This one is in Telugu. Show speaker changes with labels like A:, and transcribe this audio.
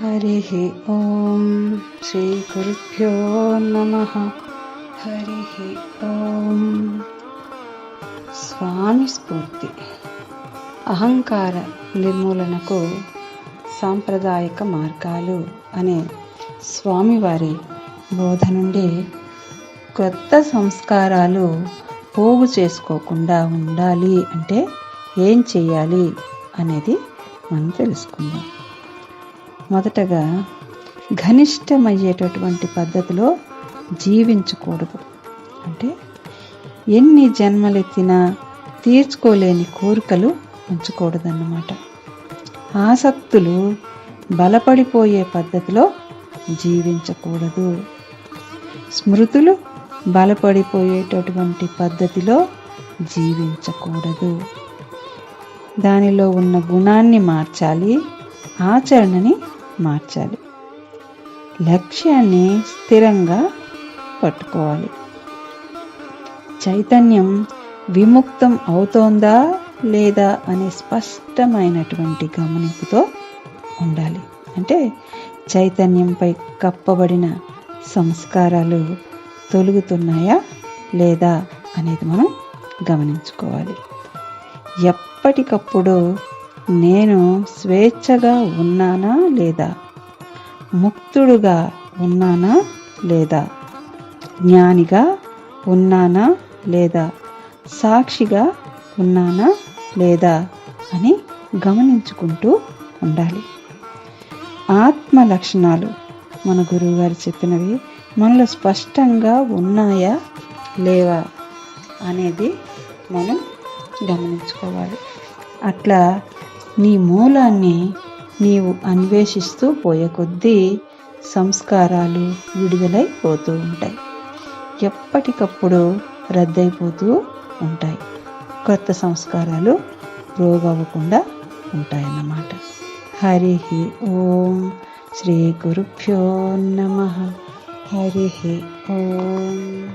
A: హరి ఓం శ్రీ గురుభ్యో నమ హరి ఓం స్వామి స్ఫూర్తి అహంకార నిర్మూలనకు సాంప్రదాయక మార్గాలు అనే స్వామివారి బోధ నుండి కొత్త సంస్కారాలు పోగు చేసుకోకుండా ఉండాలి అంటే ఏం చేయాలి అనేది మనం తెలుసుకుందాం. మొదటగా ఘనిష్టమయ్యేటటువంటి పద్ధతిలో జీవించకూడదు. అంటే ఎన్ని జన్మలెత్తినా తీర్చుకోలేని కోరికలు ఉంచకూడదన్నమాట. ఆసక్తులు బలపడిపోయే పద్ధతిలో జీవించకూడదు. స్మృతులు బలపడిపోయేటటువంటి పద్ధతిలో జీవించకూడదు. దానిలో ఉన్న గుణాన్ని మార్చాలి ఆచరణని మార్చాలి. లక్ష్యాన్ని స్థిరంగా పట్టుకోవాలి. చైతన్యం విముక్తం అవుతోందా లేదా అనే స్పష్టమైనటువంటి గమనింపుతో ఉండాలి. అంటే చైతన్యంపై కప్పబడిన సంస్కారాలు తొలుగుతున్నాయా లేదా అనేది మనం గమనించుకోవాలి. ఎప్పటికప్పుడు నేను స్వేచ్ఛగా ఉన్నానా లేదా? ముక్తుడుగా ఉన్నానా లేదా? జ్ఞానిగా ఉన్నానా లేదా? సాక్షిగా ఉన్నానా లేదా అని గమనించుకుంటూ ఉండాలి. ఆత్మ లక్షణాలు. మన గురువుగారు చెప్పినవి మనలో స్పష్టంగా ఉన్నాయా లేవా అనేది మనం గమనించుకోవాలి. అట్లా నీ మూలాన్ని నీవు అన్వేషిస్తూ పోయే కొద్దీ సంస్కారాలు విడుదలైపోతూ ఉంటాయి. ఎప్పటికప్పుడు రద్దయిపోతూ ఉంటాయి. కొత్త సంస్కారాలు రోగవ్వకుండా ఉంటాయన్నమాట. హరి ఓం శ్రీ గురుభ్యో నమ. హరి ఓం.